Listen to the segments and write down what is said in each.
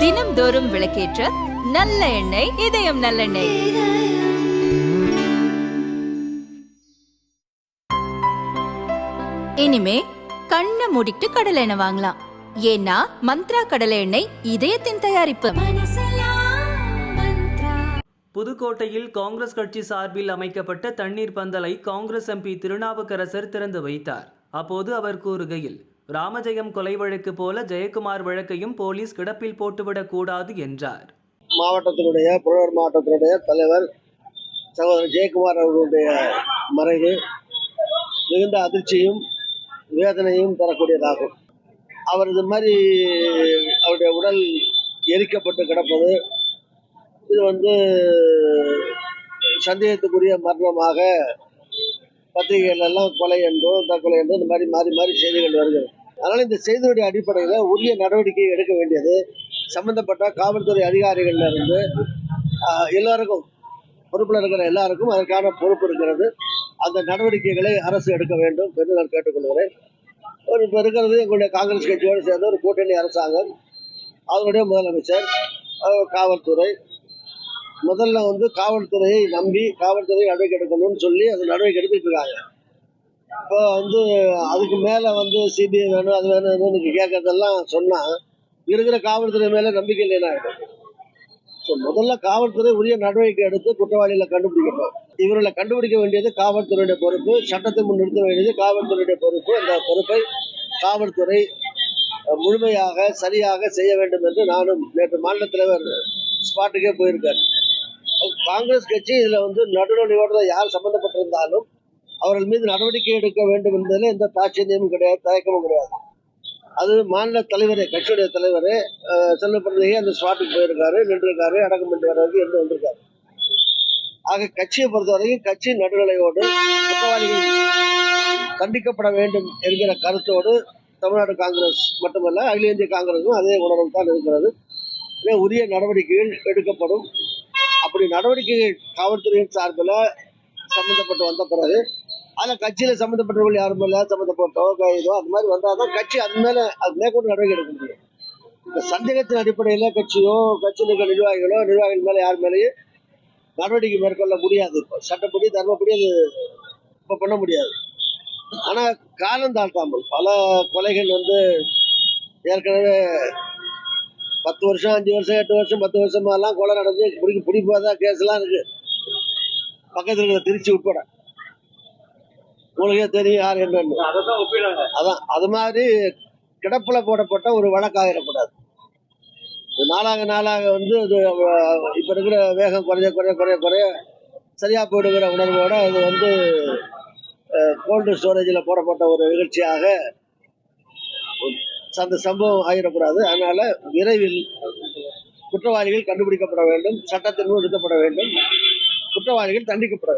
தினம்தோறும் விளக்கேற்ற நல்ல எண்ணெய் இதயம் நல்லெண்ணெய். இனிமே கண்ணை மூடிட்டு கடலை எண்ணெய் வாங்கலாம். ஏன்னா மந்த்ரா கடலை எண்ணெய் இதயத்தின் தயாரிப்பு. புதுக்கோட்டையில் காங்கிரஸ் கட்சி சார்பில் அமைக்கப்பட்ட தண்ணீர் பந்தலை காங்கிரஸ் எம்பி திருநாவுக்கரசர் திறந்து வைத்தார். அப்போது அவர் கூறுகையில் ராமஜெயம் கொலை வழக்கு போல ஜெயக்குமார் வழக்கையும் போலீஸ் கிடப்பில் போட்டுவிடக் கூடாது என்றார். மாவட்டத்தினுடைய புலவர் மாவட்டத்தினுடைய தலைவர் சகோதரர் ஜெயக்குமார் அவர்களுடைய மறைவு மிகுந்த அதிர்ச்சியும் வேதனையும் தரக்கூடியதாகும். அவர் இது மாதிரி அவருடைய உடல் எரிக்கப்பட்டு கிடப்பது இது வந்து சந்தேகத்துக்குரிய மரணமாக பத்திரிகைகள் எல்லாம் கொலை என்றோ தற்கொலை என்றோ இந்த மாதிரி மாறி மாறி செய்திகள் வருகிறது. அதனால் இந்த செய்தியுடைய அடிப்படையில் உரிய நடவடிக்கை எடுக்க வேண்டியது. சம்பந்தப்பட்ட காவல்துறை அதிகாரிகள்ல இருந்து எல்லாருக்கும் பொறுப்பில் இருக்கிற எல்லாருக்கும் அதற்கான பொறுப்பு இருக்கிறது. அந்த நடவடிக்கைகளை அரசு எடுக்க வேண்டும் என்று நான் கேட்டுக்கொள்கிறேன். ஒரு இப்போ இருக்கிறது எங்களுடைய காங்கிரஸ் கட்சியோடு சேர்ந்த ஒரு கூட்டணி அரசாங்கம். அதனுடைய முதலமைச்சர் காவல்துறை. முதல்ல வந்து காவல்துறையை நம்பி காவல்துறை நடவடிக்கை எடுக்கணும்னு சொல்லி அது நடவடிக்கை எடுத்துட்டு இருக்காங்க. இப்போ வந்து அதுக்கு மேலே வந்து சிபிஐ வேணும் அது வேணும் எனக்கு கேட்கறதெல்லாம் சொன்னால் இருக்கிற காவல்துறை மேலே நம்பிக்கை இல்லைன்னா ஸோ முதல்ல காவல்துறை உரிய நடவடிக்கை எடுத்து குற்றவாளிகளை கண்டுபிடிக்கணும் இவர்களை கண்டுபிடிக்க வேண்டியது காவல்துறையுடைய பொறுப்பு சட்டத்தை முன்னிறுத்த வேண்டியது காவல்துறையுடைய பொறுப்பு. அந்த பொறுப்பை காவல்துறை முழுமையாக சரியாக செய்ய வேண்டும் என்று நானும் நேற்று மாநில தலைவர் ஸ்பாட்டுக்கே போயிருக்காரு காங்கிரஸ் கட்சி இதில் வந்து நடுநிலையோடு யார் சம்மந்தப்பட்டிருந்தாலும் அவர்கள் மீது நடவடிக்கை எடுக்க வேண்டும் என்பதில் எந்த தாட்சியமும் கிடையாது தயக்கமும் கிடையாது. அது மாநில தலைவர் கட்சியுடைய தலைவரே அஹ், அந்த ஸ்பாட்டுக்கு போயிருக்காரு நின்றுருக்காரு அடக்கம் பண்ணிட்டு என்று வந்திருக்காரு. ஆக கட்சியை பொறுத்தவரையும் கட்சி நடுநிலையோடு குற்றவாளிகள் கண்டிக்கப்பட வேண்டும் என்கிற கருத்தோடு தமிழ்நாடு காங்கிரஸ் மட்டுமல்ல அகில இந்திய காங்கிரஸும் அதே உணர்வு தான் இருக்கிறது. உரிய நடவடிக்கைகள் எடுக்கப்படும். அப்படி நடவடிக்கைகள் காவல்துறையின் சார்பில் சம்மந்தப்பட்டு வந்த பிறகு ஆனா கட்சியில் சம்மந்தப்பட்டவர்கள் யாரும் இல்ல சம்மந்தப்பட்டோ கைதோ அது மாதிரி வந்தாதான் கட்சி அது மேலே அது மேற்கொண்டு நடவடிக்கை எடுக்க முடியும். இந்த சந்தேகத்தின் அடிப்படையில் கட்சியோ கட்சியில் இருக்கிற நிர்வாகிகளோ நிர்வாகிகள் மேலே யார் மேலேயும் நடவடிக்கை மேற்கொள்ள முடியாது இப்போ. சட்டப்படி தர்மப்படி அது இப்போ பண்ண முடியாது. ஆனால் காலம் தாழ்த்தாமல் பல கொலைகள் வந்து ஏற்கனவே பத்து வருஷம் அஞ்சு வருஷம் எட்டு வருஷம் பத்து வருஷமா எல்லாம் கொலை நடந்து பிடிக்க கேஸ் கேஸ்லாம் இருக்கு. பக்கத்தில் இருக்கிற திருச்சி உட்பட. உங்களுக்கே தெரியும் யார் என்னன்னு அதான் அது மாதிரி கிடப்பில் போடப்பட்ட ஒரு வழக்காகிடக்கூடாது நாளாக நாளாக வந்து அது இப்ப இருக்கிற வேகம் குறைய குறைய குறைய குறைய சரியா போயிடுங்கிற உணர்வோட அது வந்து கோல்டு ஸ்டோரேஜில் போடப்பட்ட ஒரு நிகழ்ச்சியாக அந்த சம்பவம் ஆகிடக்கூடாது அதனால விரைவில் குற்றவாளிகள் கண்டுபிடிக்கப்பட வேண்டும் சட்டத்தின் நிறுத்தப்பட வேண்டும். குற்றவாளிகள் தண்டிக்கப்பட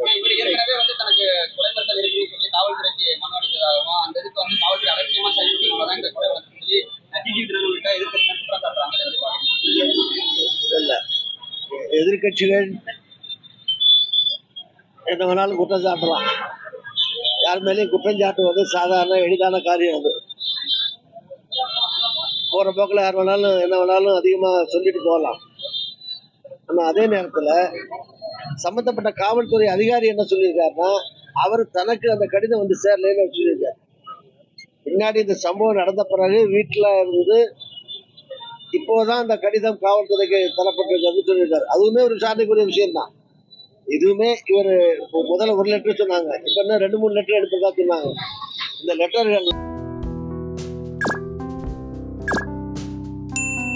எதிர்கட்சிகள் என்ன வேணாலும் குற்றம் சாட்டலாம். யார் மேலேயும் குற்றம் சாட்டுவது சாதாரண எளிதான காரியம் அது. போற போக்கில் யார் வேணாலும் என்ன வேணாலும் அதிகமாக சொல்லிட்டு போகலாம். ஆனால் அதே நேரத்தில் சம்பந்தப்பட்ட காவல்துறை அதிகாரி என்ன சொல்லியிருக்காருன்னா அவர் தனக்கு அந்த கடிதம் வந்து சேரலைன்னு சொல்லியிருக்காரு. பின்னாடி இந்த சம்பவம் நடந்த பிறகு வீட்டில் இருந்து இப்போதான் அந்த கடிதம் காவல்துறைக்கு தரப்பட்டிருக்கிறது சொல்லியிருக்காரு. அதுவுமே ஒரு விசாரணைக்குரிய விஷயம் தான் இதுவுமே இவர் முதல்ல ஒரு லெட்டர் சொன்னாங்க. இப்போ இன்னும் ரெண்டு மூணு லெட்டர் எடுத்துருக்கா சொன்னாங்க. இந்த லெட்டர்கள்